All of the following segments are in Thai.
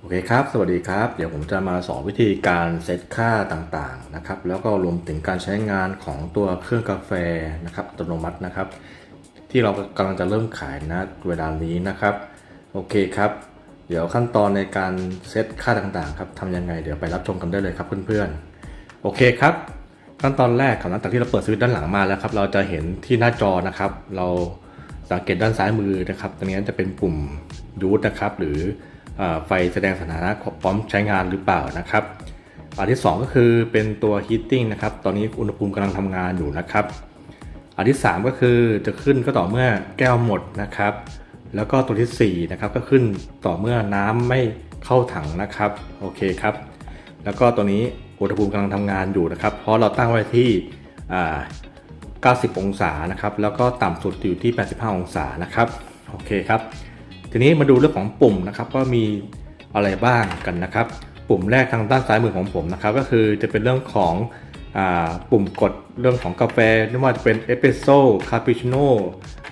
โอเคครับ สวัสดีครับ เดี๋ยวผมจะมาสอนวิธีการเซตค่าต่างๆนะครับ แล้วก็รวมถึงการใช้งานของตัวเครื่องกาแฟนะครับอัตโนมัตินะครับ ที่เรากำลังจะเริ่มขายนะเวลานี้นะครับ โอเคครับ เดี๋ยวขั้นตอนในการเซตค่าต่างๆครับทำยังไงเดี๋ยวไปรับชมกันได้เลยครับเพื่อนๆ โอเคครับ ขั้นตอนแรกครับหลังจากที่เราเปิดสวิตช์ด้านหลังมาแล้วครับ เราจะเห็นที่หน้าจอนะครับ เราสังเกตด้านซ้ายมือนะครับ ตรงนี้จะเป็นปุ่มยูทนะครับ หรือ ไฟแสดงสถานะพร้อมใช้งานหรือเปล่านะครับอันที่ 2 ก็คือเป็นตัว heating นะครับ ตอนนี้อุณหภูมิกำลังทำงานอยู่นะครับ อันที่ 3 ก็คือจะขึ้นก็ต่อเมื่อแก้วหมดนะครับ แล้วก็ตัวทีสี่4นะครับก็ขึ้นต่อเมื่อน้ำไม่เข้าถังนะครับ โอเคครับ แล้วก็ตัวนี้อุณหภูมิกำลังทำงานอยู่นะครับ เพราะเราตั้งไว้ที่ 90 องศานะครับ แล้วก็ต่ำสุดอยู่ที่ 85 องศานะครับ โอเคครับ ทีนี้มาดูเรื่องของปุ่มนะครับว่ามีอะไรบ้างกันนะครับ ปุ่มแรกทางด้านซ้ายมือของผมนะครับ ก็คือจะเป็นเรื่องของอปุ่มกดเรื่องของกาแฟไม่ว่าจะเป็นเอสเปรสโซ่คาปูชิโน่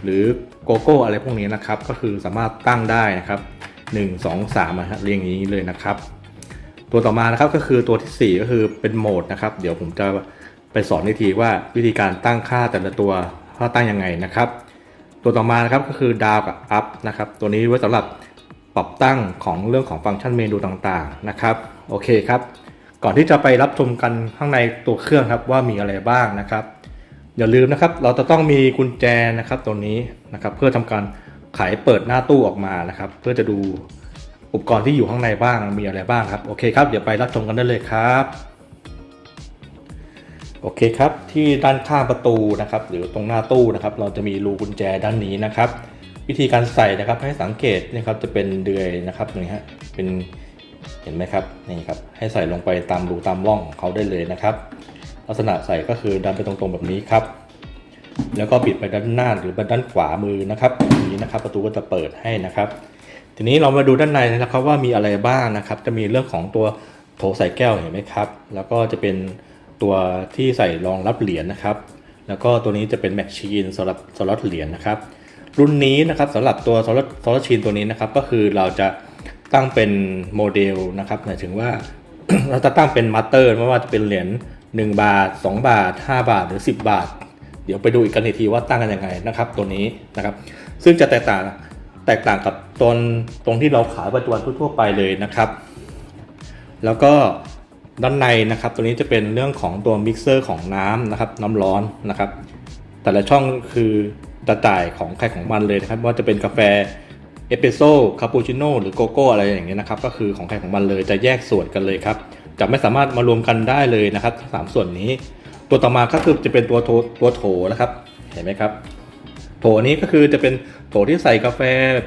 หรือโกโก้อะไรพวกนี้นะครับ ก็คือสามารถตั้งได้นะครับ 1 2 3นะฮะเรียงอย่างนี้เลยนะครับ ตัวต่อมานะครับก็คือตัวทีสี่4 ก็คือเป็นโหมดนะครับ เดี๋ยวผมจะไปสอนวิธีว่าวิธีการตั้งค่าแต่ละตัวว่าตั้งยังไงนะครับ ตัวต่อมานะครับก็คือดาวกับอัพนะครับตัวนี้ไว้สำหรับปรับตั้งของเรื่องของฟังก์ชันเมนูต่างๆนะครับโอเคครับ ก่อนที่จะไปรับชมกันข้างในตัวเครื่องครับว่ามีอะไรบ้างนะครับ อย่าลืมนะครับเราจะต้องมีกุญแจนะครับตัวนี้นะครับเพื่อทำการไขเปิดหน้าตู้ออกมานะครับ เพื่อจะดูอุปกรณ์ที่อยู่ข้างในบ้างมีอะไรบ้างครับโอเคครับเดี๋ยวไปรับชมกันได้เลยครับ โอเคครับที่ด้านข้างประตูนะครับ หรือตรงหน้าตู้นะครับ เราจะมีรูกุญแจด้านนี้นะครับ วิธีการใส่นะครับให้สังเกตนะครับจะเป็นเดือยนะครับนี่ฮะเป็นเห็นไหมครับนี่ครับให้ใส่ลงไปตามรูตามร่องของเขาได้เลยนะครับ ลักษณะใส่ก็คือดันไปตรงๆแบบนี้ครับ แล้วก็ปิดไปด้านหน้าหรือด้านขวามือนะครับอย่างนี้นะครับ ประตูก็จะเปิดให้นะครับ ทีนี้เรามาดูด้านในนะครับว่ามีอะไรบ้างนะครับ จะมีเรื่องของตัวโถใส่แก้วเห็นไหมครับ แล้วก็จะเป็น ตัวที่ใส่รองรับเหรียญนะครับ แล้วก็ตัวนี้จะเป็นแมชชีนสำหรับสล็อตเหรียญนะครับ รุ่นนี้นะครับสำหรับตัวสล็อตสล็อตชีนตัวนี้นะครับ ก็คือเราจะตั้งเป็นโมเดลนะครับหมายถึงว่าเราจะตั้งเป็นมาสเตอร์ไม่ว่าจะเป็นเหรียญ1 บาท 2 บาท 5 บาทหรือ 10 บาท เดี๋ยวไปดูอีกกันอีกทีว่าตั้งกันยังไงนะครับตัวนี้นะครับ ซึ่งจะแตกต่างแตกต่างกับตนตรงที่เราขายปัจจุบันทั่วไปเลยนะครับ แล้วก็ ด้านในนะครับ ตัวนี้จะเป็นเรื่องของตัวมิกเซอร์ของน้ำนะครับ น้ำร้อนนะครับ แต่ละช่องคือตะจ่ายของใครของมันเลยนะครับ ว่าจะเป็นกาแฟเอสเปรสโซ่คาปูชิโน่หรือโกโก้อะไรอย่างเงี้ยนะครับ ก็คือของใครของมันเลยจะแยกส่วนกันเลยครับจะไม่สามารถมารวมกันได้เลยนะครับทั้งสามส่วนนี้ ตัวต่อมาก็คือจะเป็นตัวโถตัวโถนะครับ เห็นไหมครับ โถนี้ก็คือจะเป็นโถที่ใส่กาแฟ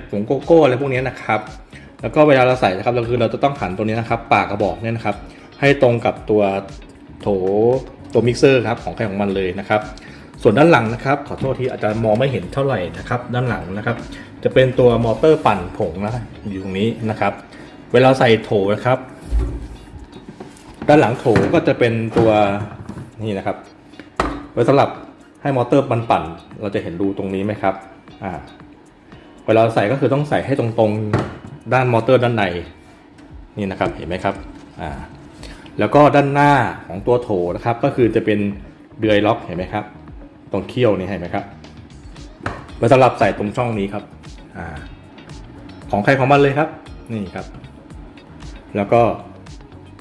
ผงโกโก้อะไรพวกนี้นะครับ แล้วก็เวลาเราใส่นะครับเราคือเราจะต้องหันตัวนี้นะครับ ปากกระบอกเนี่ยนะครับ ให้ตรงกับตัวโถตัวมิกเซอร์ครับของใครของมันเลยนะครับ ส่วนด้านหลังนะครับ ขอโทษที่อาจจะมองไม่เห็นเท่าไหร่นะครับ ด้านหลังนะครับ จะเป็นตัวมอเตอร์ปั่นผงนะอยู่ตรงนี้นะครับ เวลาใส่โถนะครับ ด้านหลังโถก็จะเป็นตัวนี่นะครับ ไว้สำหรับให้มอเตอร์มันปั่น เราจะเห็นรูตรงนี้ไหมครับอ่าเวลาใส่ก็คือต้องใส่ให้ตรงๆด้านมอเตอร์ด้านในนี่นะครับเห็นไหมครับอ่า แล้วก็ด้านหน้าของตัวโถนะครับ ก็คือจะเป็นเดือยล็อกเห็นไหมครับ ตรงเขี้ยวนี่เห็นไหมครับไว้สำหรับใส่ตรงช่องนี้ครับอ่าของใครของมันเลยครับนี่ครับ แล้วก็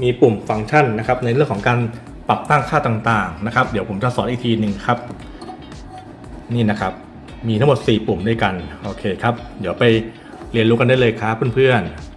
มีปุ่มฟังก์ชันนะครับ ในเรื่องของการปรับตั้งค่าต่างๆนะครับ เดี๋ยวผมจะสอนอีกทีหนึ่งครับ นี่นะครับ มีทั้งหมด 4 ปุ่มด้วยกันโอเคครับ เดี๋ยวไปเรียนรู้กันได้เลยครับเพื่อนๆ